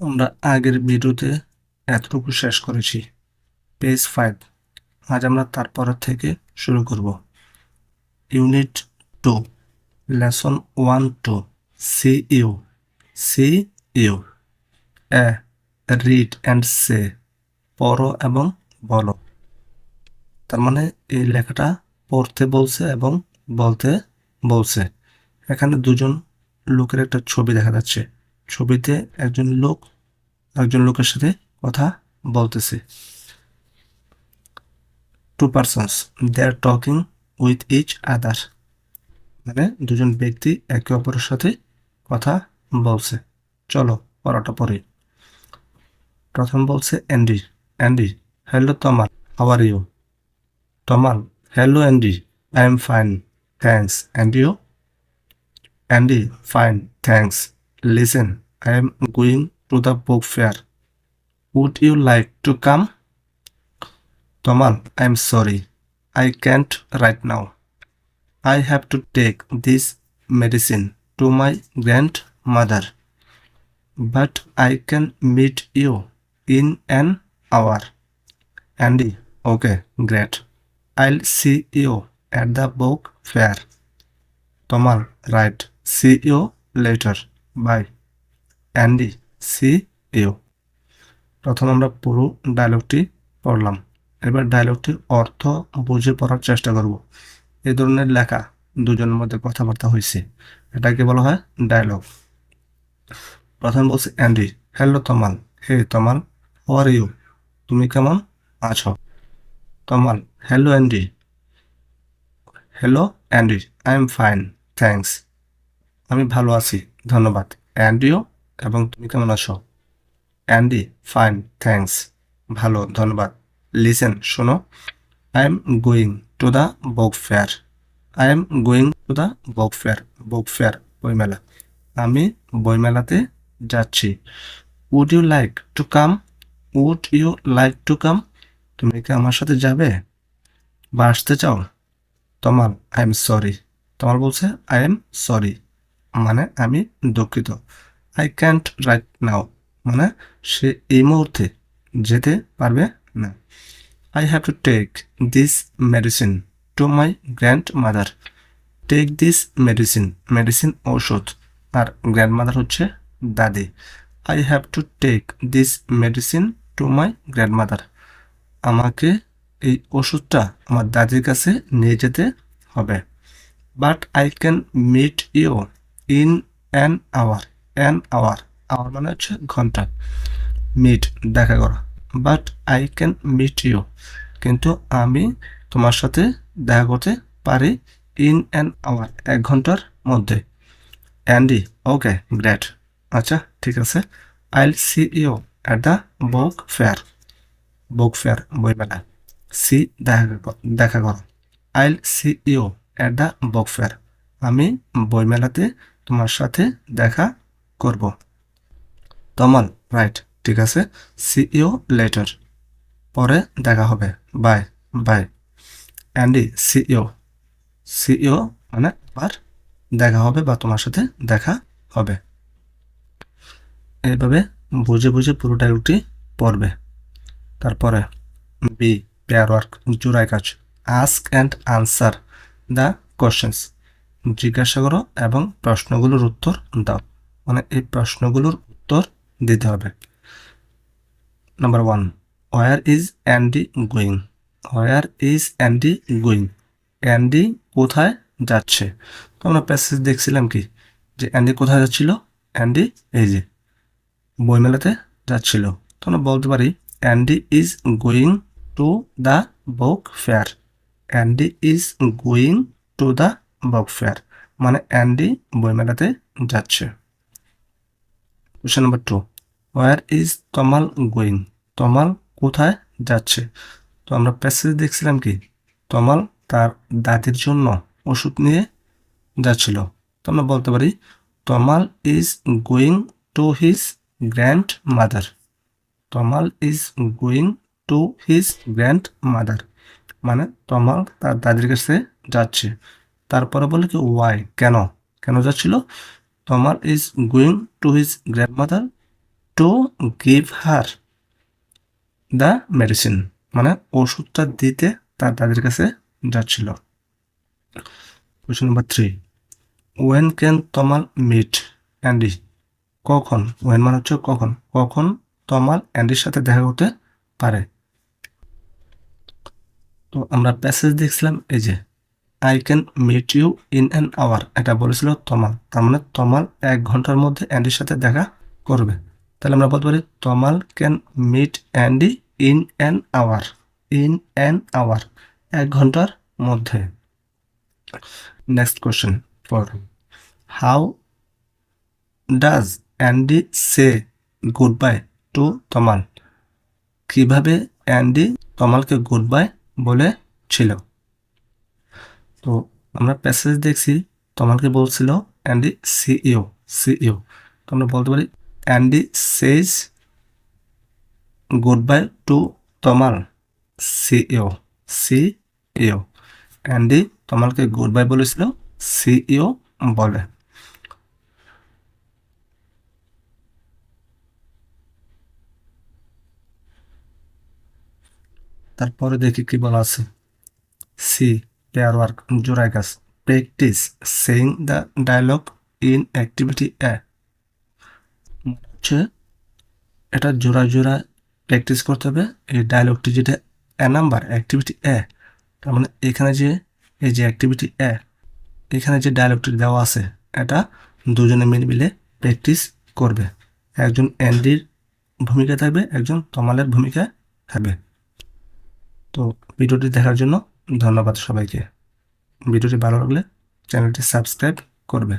আমরা আগের ভিডিওতে এতটুকু শেষ করেছি। পেজ ফাইভ আজ আমরা তারপরের থেকে শুরু করব। Unit two lesson one two see you see you A read and say পড়ো এবং বলো। তার মানে এই লেখাটা পড়তে বলছে এবং বলতে বলছে। এখানে দুজন লোকের একটা ছবি দেখা যাচ্ছে। ছবিতে একজন লোক, একজন লোকের সাথে কথা বলতেছে। Two persons they are talking with each other মানে দুজন ব্যক্তি একে অপরের সাথে কথা বলছে। চলো, পড়াটা পড়ি। প্রথম বলছে Andy Andy hello Tamal are you Tamal hello Andy I am fine thanks and you Andy fine thanks listen I am going to the book fair. Would you like to come? Tomal, I'm sorry. I can't right now. I have to take this medicine to my grandmother. But I can meet you in an hour. Andy, okay, great. I'll see you at the book fair. Tomal, right. See you later. Bye. Andy see you প্রথম আমরা পুরো ডায়লগটি পড়লাম। এবার ডায়লগটির অর্থ বুঝে পড়ার চেষ্টা করব। এই ধরনের লেখা দুজনের মধ্যে কথাবার্তা হয়েছে। এটাকে বলা হয় ডায়লগ প্রথম বলছে Andy hello Tamal hey Tamal are you তুমি কেমন আছো? Tamal hello Andy hello Andy I am fine thanks আমি ভালো আছি, ধন্যবাদ। অ্যান্ডিও এবং তুমি কেমন আছো? Andy, fine, thanks. ভালো, ধন্যবাদ। লিসেন, শোনো, I am going to the book fair. I am going to the book fair book fair বইমেলা। আমি বইমেলাতে যাচ্ছি। Would you like to come? Would you like to come? তুমি কি আমার সাথে যাবে? বা আসতে চাও? তোমার আই এম সরি। তোমার বলছে, আই এম সরি। মানে আমি দুঃখিত। আই ক্যান্ট রাইট নাও মানে সে এই মুহূর্তে যেতে পারবে না। I have to take this medicine to my grandmother take this medicine medicine ঔষধ। আর গ্র্যান্ড মাদার হচ্ছে দাদি। I have to take this medicine to my grandmother আমাকে এই ওষুধটা আমার দাদির কাছে নিয়ে যেতে হবে। But I can meet you in an hour an hour hour মানে হচ্ছে ঘণ্টা। মিট দেখা করা। But I can meet you কিন্তু আমি তোমার সাথে দেখা করতে পারি ইন অ্যান আওয়ার এক ঘণ্টার মধ্যে। অ্যান্ডি ওকে গ্রেট আচ্ছা ঠিক আছে। I'll see you at the book fair book fair বইমেলা। সি দেখা দেখা করো। I'll see you at the book fair আমি বইমেলাতে তোমার সাথে দেখা করব। তমাল, রাইট, ঠিক আছে। See you later. পরে দেখা হবে। Bye bye. Andy see you see you মানে আবার দেখা হবে বা তোমার সাথে দেখা হবে। এইভাবে বুঝে বুঝে পুরো ডায়লগটি পড়বে। তারপরে, বি পেয়ার ওয়ার্ক জোড়াই কাজ। Ask and answer the questions জিজ্ঞাসা করো এবং প্রশ্নগুলোর উত্তর দাও। মানে এই প্রশ্নগুলোর উত্তর দিতে হবে। Number one where is Andy going where is Andy going Andy কোথায় যাচ্ছে? তো আমরা প্যাসেজ দেখছিলাম কি? যে অ্যান্ডি কোথায় যাচ্ছিল? অ্যান্ডি এই যে বইমেলাতে যাচ্ছিল। তো আমরা বলতে পারি Andy is going to the book fair Andy is going to the book fair মানে অ্যান্ডি বইমেলাতে যাচ্ছে। Question number two where is Tamal going Tamal কোথায় যাচ্ছে? তো আমরা প্যাসেজ দেখছিলাম কি? তমাল তার দাদির জন্য ওষুধ নিয়ে যাচ্ছিল। তো আমরা বলতে পারি Tamal is going to his grandmother Tamal is going to his grandmother মানে তমাল তার দাদির কাছে যাচ্ছে। তারপরে বলে কি ওয়াই কেন? কেন যাচ্ছিল? Tamal is going to his grandmother to give her the medicine মানে ওষুধটা দিতে তার দাদির কাছে যাচ্ছিল। Question number three when can Tamal meet Andy কখন? ওয়েন মানে হচ্ছে কখন? কখন তমাল অ্যান্ডির সাথে দেখা করতে পারে? তো আমরা প্যাসেজ দেখছিলাম, এই যে I can meet you in an hour এটা বলেছিল তমাল। তার মানে তমাল এক ঘণ্টার মধ্যে অ্যান্ডির সাথে দেখা করবে। তাহলে আমরা বলতে পারি Tamal can meet Andy in an hour in an hour এক ঘণ্টার মধ্যে। Next question for how does Andy say goodbye to Tamal? কীভাবে অ্যান্ডি তমালকে গুড বাই বলেছিল? তো আমরা প্যাসেজ দেখছি তমালকে বলছিল অ্যান্ডি সিইও সিইও তো আমরা বলতে পারি Andy says goodbye to Tamal see you see you Andy তমালকে goodbye বলেছিল সিইও বলে। তারপরে দেখি কি বলা আছে। সি পেয়ার ওয়ার্ক জোড়ায় কাজ practice saying the dialogue in activity A হচ্ছে এটা জোড়া জোড়া প্র্যাকটিস করতে হবে। এই ডায়লগটি যেটা এ নাম্বার অ্যাক্টিভিটি এ তার মানে এখানে যে, এই যে অ্যাক্টিভিটি এ এখানে যে ডায়লগটি দেওয়া আছে, এটা দুজনে মিলে মিলে প্র্যাকটিস করবে। একজন অ্যান্ডির ভূমিকা থাকবে, একজন তমালের ভূমিকা থাকবে। তো ভিডিওটি দেখার জন্য ধন্যবাদ সবাইকে। ভিডিওটি ভালো লাগলে চ্যানেলটি সাবস্ক্রাইব করবে।